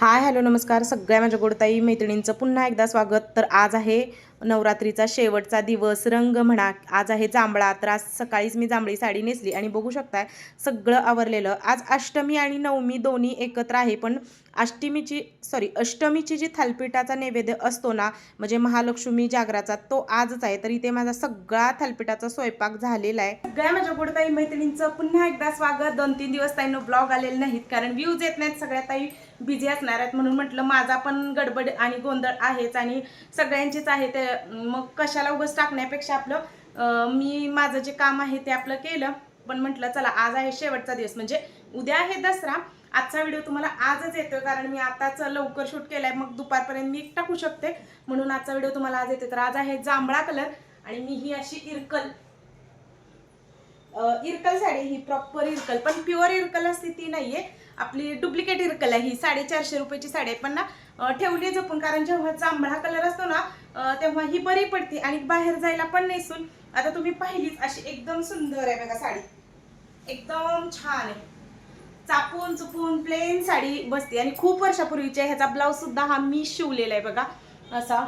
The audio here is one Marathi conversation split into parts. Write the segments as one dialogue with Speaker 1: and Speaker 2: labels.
Speaker 1: हाय हॅलो नमस्कार. सगळ्या माझ्या गोडताई मैत्रिणींचं पुन्हा एकदा स्वागत. तर आज आहे नवरात्रीचा शेवटचा दिवस. रंग म्हणा आज आहे जांभळा. तर आज सकाळीच मी जांभळी साडी नेसली आणि बघू शकताय सगळं आवरलेलं. आज अष्टमी आणि नवमी दोन्ही एकत्र आहे पण अष्टमीची सॉरी अष्टमीची जी थालपीठाचा नैवेद्य असतो ना म्हणजे महालक्ष्मी जागराचा तो आजच आहे. तर इथे माझा सगळा थालपीठाचा स्वयंपाक झालेला आहे. सगळ्या माझ्या गोडताई मैत्रिणींचं पुन्हा एकदा स्वागत. दोन तीन दिवस ताईनं ब्लॉग आलेले नाहीत कारण व्ह्यूज येत नाहीत सगळ्या ताई. बिझी असणार आहेत म्हणून म्हटलं माझा पण गडबड आणि गोंधळ आहेच आणि सगळ्यांचीच आहे ते. मग कशाला उगस टाकण्यापेक्षा आपलं मी माझं जे काम आहे ते आपलं केलं. पण म्हटलं चला आज आहे शेवटचा दिवस. म्हणजे उद्या आहे दसरा. आजचा व्हिडिओ तुम्हाला आजच येतोय कारण मी आताच लवकर शूट केलाय. मग दुपारपर्यंत मी टाकू शकते. म्हणून आजचा व्हिडिओ तुम्हाला आज येतोय. तर आज आहे जांभळा कलर आणि मी ही अशी इरकल इरकल साडी ही प्रॉपर इरकल पण प्युअर इरकल असते ती नाहीये. आपली डुप्लिकेट इरकल आहे ही साडेचारशे रुपयाची साडी आहे. पण ना ठेवली जपून कारण जेव्हा जांभळा कलर असतो ना तेव्हा ही बरी पडते आणि बाहेर जायला पण नेसून आता तुम्ही पाहिलीच अशी एकदम सुंदर आहे बघा साडी. एकदम छान आहे. चापून चुपून प्लेन साडी बसते. आणि खूप वर्षापूर्वीची आहे. ह्याचा ब्लाऊज सुद्धा हा मी शिवलेला आहे बघा. असा.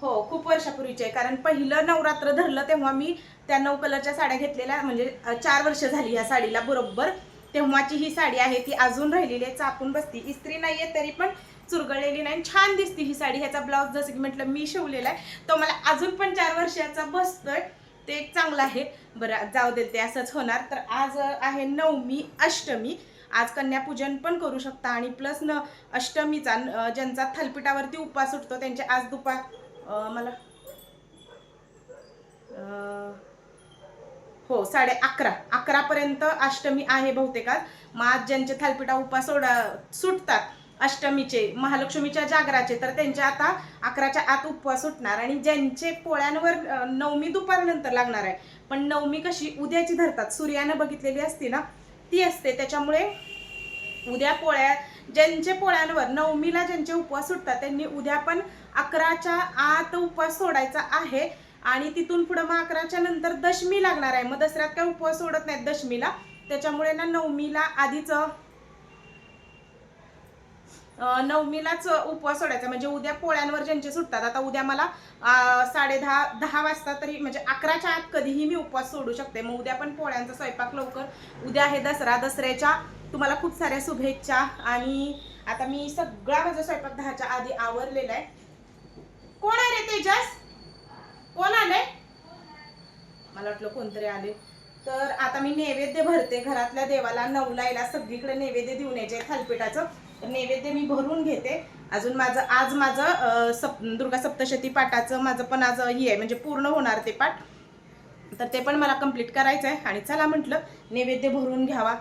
Speaker 1: हो खूप वर्षापूर्वीची आहे. कारण पहिलं नवरात्र धरलं तेव्हा मी त्या नऊ कलरच्या साड्या घेतलेल्या म्हणजे चार वर्ष झाली ह्या साडीला बरोबर. तेव्हाची ही साडी आहे ती अजून राहिलेली आहे चापून बसती. इस्त्री नाही आहे तरी पण चुरगळलेली नाही. छान दिसते ही साडी. ह्याचा ब्लाऊज जसं की म्हटलं मी शिवलेला आहे. तो मला अजून पण चार वर्षाचा बसतोय. ते एक चांगलं आहे. बरं जाऊ दे ते असंच होणार. तर आज आहे नवमी अष्टमी. आज कन्यापूजन पण करू शकता. आणि प्लस न अष्टमीचा ज्यांचा थालपिठावरती उपास उठतो त्यांचे आज दुपार मला हो साडे अकरा. अकरापर्यंत अष्टमी आहे बहुतेक मग आज ज्यांचे थालपिठा उपास सोडा सुटतात अष्टमीचे महालक्ष्मीच्या जागराचे तर त्यांचे आता अकराच्या आत उपवास सुटणार. आणि ज्यांचे पोळ्यांवर नवमी दुपारनंतर लागणार आहे पण नवमी कशी उद्याची धरतात. सूर्यानं बघितलेली असते ना ती असते. त्याच्यामुळे उद्या पोळ्या ज्यांचे पोळ्यांवर नवमीला ज्यांचे उपवास सुटतात त्यांनी उद्या पण अकराच्या आत उपवास सोडायचा आहे. आणि तिथून पुढं मग अकराच्या नंतर दशमी लागणार आहे. मग दसऱ्यात काय उपवास सोडत नाहीत दशमीला. त्याच्यामुळे ना नवमीला आधीच नवमीलाच उपवास सोडायचा. म्हणजे उद्या पोळ्यांवर ज्यांचे सुटतात. आता उद्या मला साडे दहा दहा वाजता तरी म्हणजे अकराच्या आत कधीही मी उपवास सोडू शकते. मग उद्या पण पोळ्यांचा स्वयंपाक लवकर. उद्या आहे दसरा. दसऱ्याच्या तुम्हाला खूप साऱ्या शुभेच्छा. आणि आता मी सगळा माझा स्वयंपाक दहाच्या आधी आवरलेला आहे. कोण आहे रे तेजस? कोण आले मला वाटलं कोणतरी आले तर आता मी नैवेद्य भरते घरातल्या देवाला नवलायला सगळीकडे नैवेद्य देऊन यायचे थालपीठाचं. तर नैवेद्य मी भरून घेते. अजून माझं आज माझं सप दुर्गा सप्तशती पाठाचं माझं पण आज ही आहे म्हणजे पूर्ण होणार ते पाठ. तर ते पण मला कंप्लीट करायचं आहे. आणि चला म्हटलं नैवेद्य भरून घ्यावा.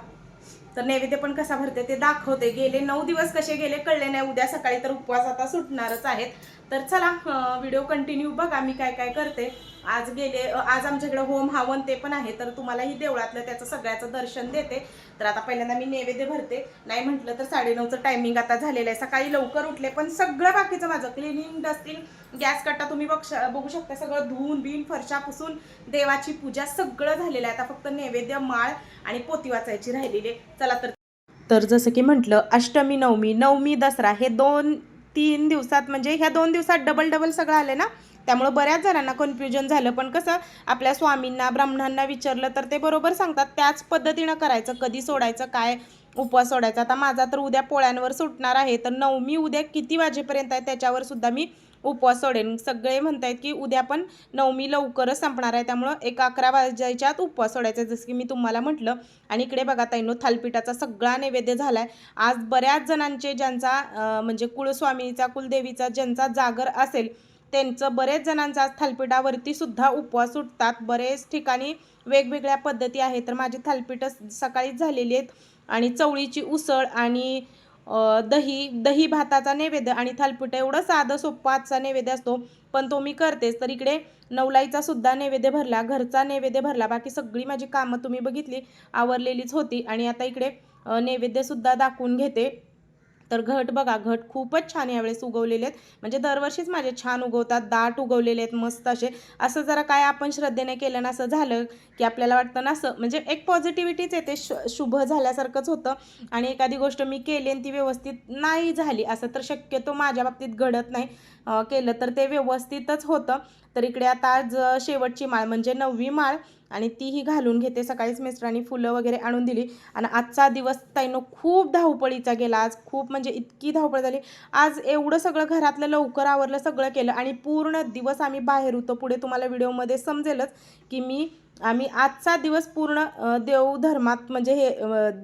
Speaker 1: तर नैवेद्य पण कसा भरते ते दाखवते. गेले नऊ दिवस कसे गेले कळले नाही. उद्या सकाळी तर उपवास आता सुटणारच आहेत. तर चला व्हिडिओ कंटिन्यू बघा मी काय काय करते. आज गेले आज आमच्याकडे होम हवन ते पण आहे तर तुम्हालाही देवळातलं त्याचं सगळ्याचं दर्शन देते. तर आता पहिल्यांदा मी नैवेद्य भरते. नाही म्हटलं तर साडेनऊचं टायमिंग आता झालेलं आहे. सकाळी लवकर उठले पण सगळं बाकीचं माझं. क्लिनिंग डस्टिंग गॅस कट्टा तुम्ही बघ बघू शकता सगळं धुवून बिन फरशा पुसून देवाची पूजा सगळं झालेलं आहे. आता फक्त नैवेद्य माळ आणि पोती वाचायची राहिलेली आहे. चला तर तर जसं की म्हटलं अष्टमी नवमी नवमी दसरा हे दोन तीन दिवसात म्हणजे ह्या दोन दिवसात डबल डबल सगळं आलं ना? त्यामुळं बऱ्याच जणांना कन्फ्युजन झालं. पण कसं आपल्या स्वामींना ब्राह्मणांना विचारलं तर ते बरोबर सांगतात त्याच पद्धतीनं करायचं कधी सोडायचं काय उपवास सोडायचा. आता माझा तर उद्या पोळ्यांवर सुटणार आहे तर नवमी उद्या किती वाजेपर्यंत आहे त्याच्यावर सुद्धा मी उपवास सोडेन. सगळे म्हणतायत की उद्या पण नवमी लवकरच संपणार आहे. त्यामुळं एक अकरा वाजायच्या आत उपवास सोडायचा जसं की मी तुम्हाला म्हटलं. आणि इकडे बघा ताईनो थालपीठाचा सगळा नैवेद्य झाला आहे आज बऱ्याच जणांचे ज्यांचा म्हणजे कुळस्वामीचा कुलदेवीचा ज्यांचा जागर असेल त्यांचं बरेच जणांचा आज थालपीठावरती सुद्धा उपवास सुटतात. बरेच ठिकाणी वेगवेगळ्या पद्धती आहेत. तर माझी थालपीठं सकाळीच झालेली आहेत. आणि चवळीची उसळ आणि दही दही भाताचा नैवेद्य आणि थालपिठा एवढं साधं सोप्पा आजचा नैवेद्य असतो. पण तो मी करतेच. तर इकडे नवलाईचा सुद्धा नैवेद्य भरला घरचा नैवेद्य भरला. बाकी सगळी माझी कामं तुम्ही बघितली आवरलेलीच होती. आणि आता इकडे नैवेद्यसुद्धा दाखवून घेते. तर घट बघा घट खूपच छान यावेळेस उगवलेले आहेत. म्हणजे दरवर्षीच माझे छान उगवतात दाट उगवलेले आहेत मस्त असे. असं जरा काय आपण श्रद्धेने केलं ना असं झालं की आपल्याला वाटतं ना असं म्हणजे एक पॉझिटिव्हिटीच येते श शुभ झाल्यासारखंच होतं. आणि एखादी गोष्ट मी केली आणि ती व्यवस्थित नाही झाली असं तर शक्यतो माझ्या बाबतीत घडत नाही. केलं तर ते व्यवस्थितच होतं. तर इकडे आता आज शेवटची माळ म्हणजे नववी माळ. आणि तीही घालून घेते. सकाळीच मिस्टरांनी फुलं वगैरे आणून दिली. आणि आजचा दिवस ताईनं खूप धावपळीचा गेला. आज खूप म्हणजे इतकी धावपळ झाली. आज एवढं सगळं घरातलं लवकर आवरलं सगळं केलं आणि पूर्ण दिवस आम्ही बाहेर होतो. पुढे तुम्हाला व्हिडिओमध्ये समजेलच की मी आम्ही आजचा दिवस पूर्ण देवधर्मात म्हणजे हे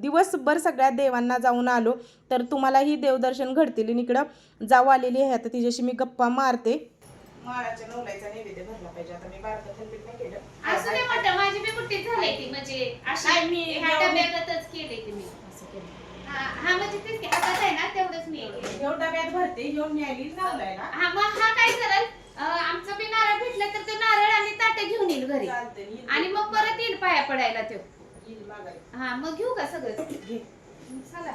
Speaker 1: दिवसभर सगळ्या देवांना जाऊन आलो. तर तुम्हालाही देवदर्शन घडतील. आणि इकडं जाऊ आलेली आहे. आता तिच्याशी मी गप्पा मारते. माळाच्या नवलायचा नैवेद्य भरला पाहिजे. आता मी थंडीत नाही केलं.
Speaker 2: असं नाही म्हटलं माझी बी कुठे झाली ती म्हणजे अशी
Speaker 1: नाही, मी
Speaker 2: ह्या केली ती मी.
Speaker 1: असं केलं.
Speaker 2: हा हा, म्हणजे तेच की हातात आहे ना तेवढंच मी केलं.
Speaker 1: ह्यो डब्यात भरते ह्यो न्यायली लावलाय
Speaker 2: हा मग हा काय करल? अं, आमचं बी नारळ भेटलं तर ते नारळ आणि ताटं घेऊन येईल घरी.
Speaker 1: चालतंय
Speaker 2: आणि मग परत येईल पाया पडायला तो.
Speaker 1: येईल.
Speaker 2: हा मग घेऊ का सगळं?
Speaker 1: घे.
Speaker 2: चला.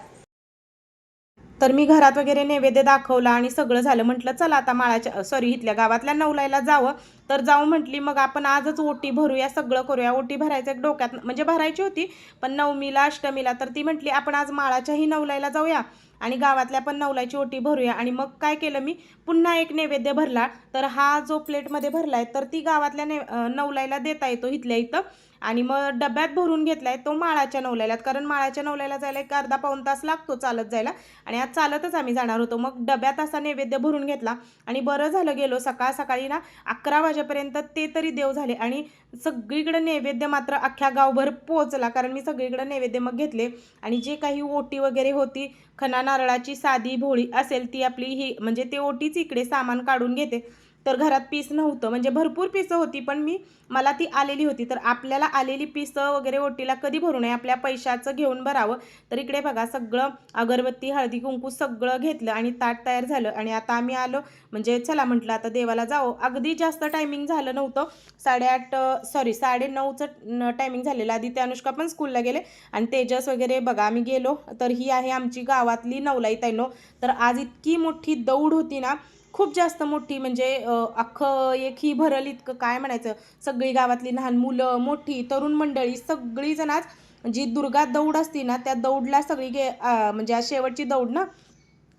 Speaker 1: तर मी घरात वगैरे नैवेद्य दाखवला आणि सगळं झालं. म्हटलं चला आता माळाच्या सॉरी इथल्या गावातल्या नवलायला जावं. तर जाऊ म्हटली मग आपण आजच ओटी भरूया सगळं करूया. ओटी भरायचं एक डोक्यात म्हणजे भरायची होती पण नवमीला अष्टमीला तर ती म्हटली आपण आज माळाच्याही नवलायला जाऊया आणि गावातल्या पण नवलाची ओटी भरूया. आणि मग काय केलं मी पुन्हा एक नैवेद्य भरला. तर हा जो प्लेटमध्ये भरला आहे तर ती गावातल्या ने अं, देता येतो इथल्या इथं. आणि मग डब्यात भरून घेतलाय तो माळाच्या नवल्याला. कारण माळाच्या नवल्याला जायला एक अर्धा पाऊण तास लागतो चालत जायला. आणि आज चालतच आम्ही जाणार होतो. मग डब्यात असा नैवेद्य भरून घेतला आणि बरं झालं गेलो. सकाळ सकाळी ना अकरा वाजेपर्यंत ते तरी देव झाले. आणि सगळीकडे नैवेद्य मात्र अख्ख्या गावभर पोहोचला. कारण मी सगळीकडे नैवेद्य मग घेतले. आणि जे काही ओटी वगैरे होती खना नारळाची साधी भोळी असेल ती आपली ही म्हणजे ते ओटीच इकडे सामान काढून घेते. तर घरात पीस नव्हतं. म्हणजे भरपूर पिसं होती पण मी मला ती आलेली होती. तर आपल्याला आलेली पिसं वगैरे ओटीला कधी भरू नये आपल्या पैशाचं घेऊन भरावं. तर इकडे बघा सगळं अगरबत्ती हळदी कुंकू सगळं घेतलं आणि ताट तयार झालं. आणि आता आम्ही आलो म्हणजे चला म्हटलं आता देवाला जावं. अगदी जास्त टायमिंग झालं नव्हतं. साडेआठ सॉरी साडे नऊचं टायमिंग झालेलं. आधी ते अनुष्का पण स्कूलला गेले. आणि तेजस वगैरे बघा आम्ही गेलो. तर ही आहे आमची गावातली नवलाई ताईनो तर आज इतकी मोठी दौड होती ना खूप जास्त मोठी म्हणजे अख्खं एक ही भरल इतकं काय म्हणायचं? सगळी गावातली लहान मुलं मोठी तरुण मंडळी सगळीजण आज जी दुर्गा दौड असती ना त्या दौडला सगळी गे म्हणजे आज शेवटची दौड ना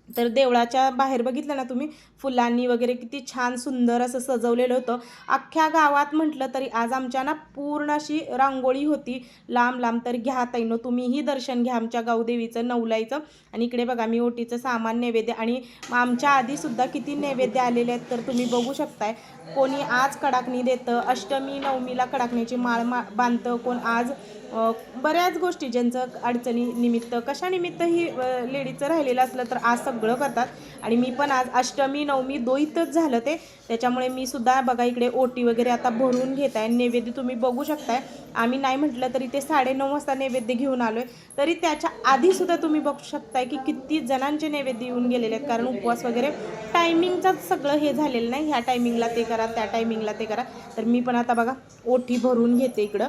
Speaker 1: तर देवळाच्या बाहेर बघितलं ना तुम्ही फुलांनी वगैरे किती छान सुंदर असं सजवलेलं होतं. अख्ख्या गावात म्हटलं तरी आज आमच्या ना पूर्ण अशी रांगोळी होती. लांब लांब तर घ्या ताईनो तुम्हीही दर्शन घ्या आमच्या गावदेवीचं नवलाईचं. आणि इकडे बघा मी ओटीचं सामान नैवेद्य आणि आमच्या आधीसुद्धा किती नैवेद्य आलेले आहेत तर तुम्ही बघू शकताय. कोणी आज कडाकणी देतं अष्टमी नवमीला कडाकणीची माळ मा बांधतं कोण आज बऱ्याच गोष्टी ज्यांचं अडचणी निमित्त कशानिमित्त ही लेडीचं राहिलेलं असलं तर आज सगळं करतात. आणि मी पण आज अष्टमी नवमी दोईतच झालं ते. त्याच्यामुळे मी सुद्धा बघा इकडे ओटी वगैरे आता भरून घेत आहे नैवेद्य तुम्ही बघू शकताय. आम्ही नाही म्हटलं तरी ते साडेनऊ वाजता नैवेद्य घेऊन आलो आहे तरी त्याच्या आधीसुद्धा तुम्ही बघू शकताय की किती जणांचे नैवेद्य येऊन गेलेले आहेत. कारण उपवास वगैरे टायमिंगचंच सगळं हे झालेलं नाही. ह्या टायमिंगला ते करा त्या टायमिंगला ते करा. तर मी पण आता बघा ओटी भरून घेते इकडं.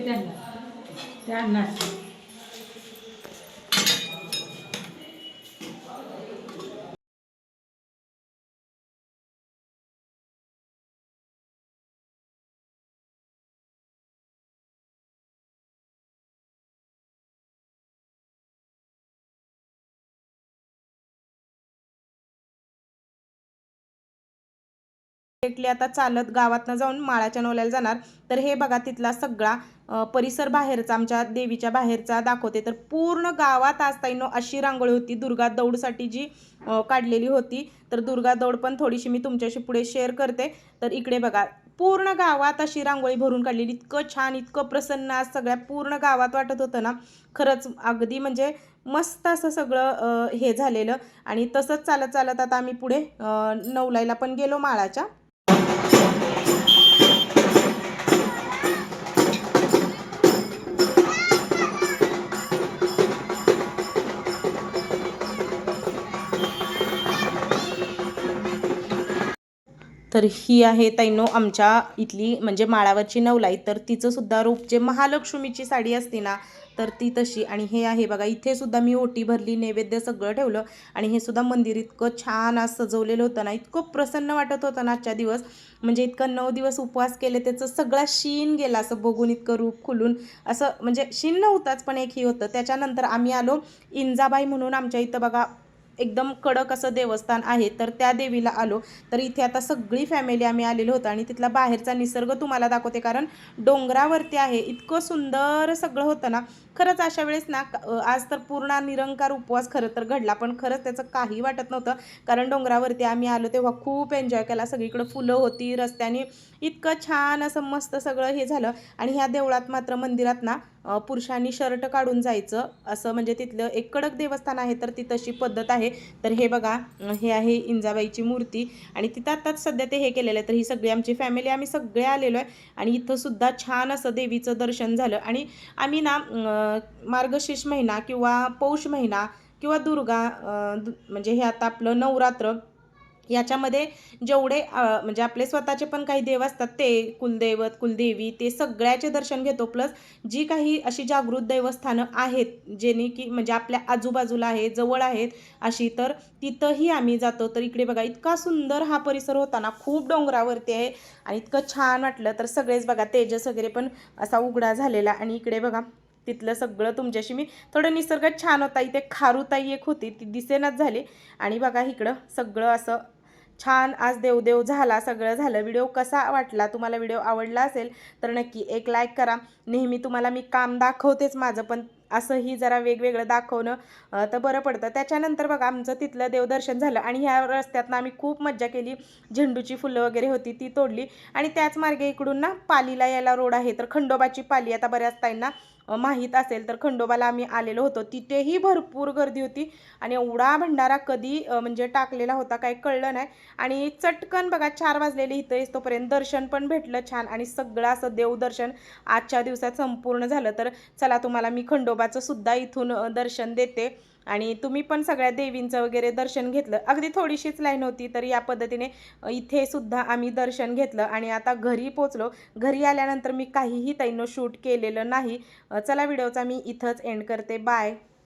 Speaker 3: त्यांना त्यांना
Speaker 1: डायरेक्टली आता चालत गावातनं जाऊन माळाच्या नवल्याला जाणार. तर हे बघा तिथला सगळा परिसर बाहेरचा आमच्या देवीच्या बाहेरचा दाखवते. तर पूर्ण गावात आज ताईनो अशी रांगोळी होती. दुर्गा दौडसाठी जी काढलेली होती. तर दुर्गा दौड पण थोडीशी मी तुमच्याशी पुढे शेअर करते. तर इकडे बघा पूर्ण गावात अशी रांगोळी भरून काढलेली. इतकं छान इतकं प्रसन्न आज सगळ्या पूर्ण गावात वाटत होतं ना. खरंच अगदी म्हणजे मस्त असं सगळं हे झालेलं. आणि तसंच चालत चालत आता आम्ही पुढे नवलाईला पण गेलो माळाच्या. तर ही आहे तैनो आमच्या इथली म्हणजे माळावरची नवलाई. तर तिचंसुद्धा रूप जे महालक्ष्मीची साडी असते ना तर ती तशी. आणि हे आहे बघा इथे सुद्धा मी ओटी भरली नैवेद्य सगळं ठेवलं. आणि हे सुद्धा मंदिर इतकं छान आज सजवलेलं होतं ना इतकं प्रसन्न वाटत होतं ना आजच्या दिवस. म्हणजे इतकं नऊ दिवस उपवास केले त्याचं सगळा शीन गेला असं बघून इतकं रूप खुलून. असं म्हणजे शीन नव्हताच पण एक ही होतं. त्याच्यानंतर आम्ही आलो इंजाबाई म्हणून आमच्या इथं बघा एकदम कडक असं देवस्थान आहे तर त्या देवीला आलो. तर इथे आता सगळी फॅमिली आम्ही आलेलो होतो आणि तिथला बाहेरचा निसर्ग तुम्हाला दाखवते कारण डोंगरावरती आहे. इतकं सुंदर सगळं होतं ना. खरंच अशा वेळेस ना आज तर पूर्ण निरंकार उपवास खरं तर घडला पण खरंच त्याचं काही वाटत नव्हतं. कारण डोंगरावरती आम्ही आलो तेव्हा खूप एन्जॉय केला. सगळीकडं फुलं होती रस्त्याने इतकं छान असं मस्त सगळं हे झालं. आणि ह्या देवळात मात्र मंदिरात ना पुरुषांनी शर्ट काढून जायचं. असं म्हणजे तिथलं एक कडक देवस्थान आहे तर ती तशी पद्धत आहे. तर हे बघा हे आहे इंजाबाईची मूर्ती. आणि तिथं आत्ताच सध्या ते हे केलेलं आहे तर ही सगळी आमची फॅमिली आम्ही सगळे आलेलो आहे. आणि इथंसुद्धा छान असं देवीचं दर्शन झालं. आणि आम्ही ना मार्गशीर्ष महिना किंवा पौष महिना किंवा दुर्गा दु- म्हणजे हे आता आपलं नवरात्र याच्यामध्ये जेवढे म्हणजे आपले स्वतःचे पण काही देव असतात ते कुलदैवत कुलदेवी ते सगळ्याचे दर्शन घेतो. प्लस जी काही अशी जागृत देवस्थानं आहेत जेणे की म्हणजे आपल्या आजूबाजूला आहे जवळ आहेत अशी तर तिथंही आम्ही जातो. तर इकडे बघा इतका सुंदर हा परिसर होता ना खूप डोंगरावरती आहे आणि इतकं छान वाटलं. तर सगळेच बघा तेजस वगैरे पण असा उघडा झालेला आणि इकडे बघा तिथलं सगळं तुमच्याशी मी थोडं निसर्ग छान होता. इथे खारुताई एक होती ती दिसेनाच झाली. आणि बघा इकडं सगळं असं छान आज देवदेव झाला सगळं झालं. व्हिडिओ कसा वाटला तुम्हाला व्हिडिओ आवडला असेल तर नक्की एक लाईक करा. नेहमी तुम्हाला मी काम दाखवतेच माझं पण असंही जरा वेगवेगळं दाखवणं तर बरं पडतं. त्याच्यानंतर बघा आमचं तिथलं देवदर्शन झालं आणि ह्या रस्त्यातनं आम्ही खूप मज्जा केली. झेंडूची फुलं वगैरे होती ती तोडली. आणि त्याच मार्गे इकडून ना पालीला यायला रोड आहे तर खंडोबाची पाली आता बऱ्याच ताईंना माहीत असेल तर खंडोबाला आम्ही आलेलो होतो. तिथेही भरपूर गर्दी होती आणि एवढा भंडारा कधी म्हणजे टाकलेला होता काही कळलं नाही. आणि चटकन बघा चार वाजलेले इथं येस तोपर्यंत दर्शन पण भेटलं छान आणि सगळं असं देवदर्शन आजच्या दिवसात संपूर्ण झालं. तर चला तुम्हाला मी खंडोबाचं सुद्धा इथून दर्शन देते. आणि तुम्ही पण सगळ्या देवींचं वगैरे दर्शन घेतलं. अगदी थोडीशीच लाईन होती तर या पद्धतीने इथे सुद्धा आम्ही दर्शन घेतलं आणि आता घरी पोचलो घरी आल्यानंतर मी काहीही तैनो शूट केलेलं नाही. चला व्हिडिओचा मी इथंच एंड करते. बाय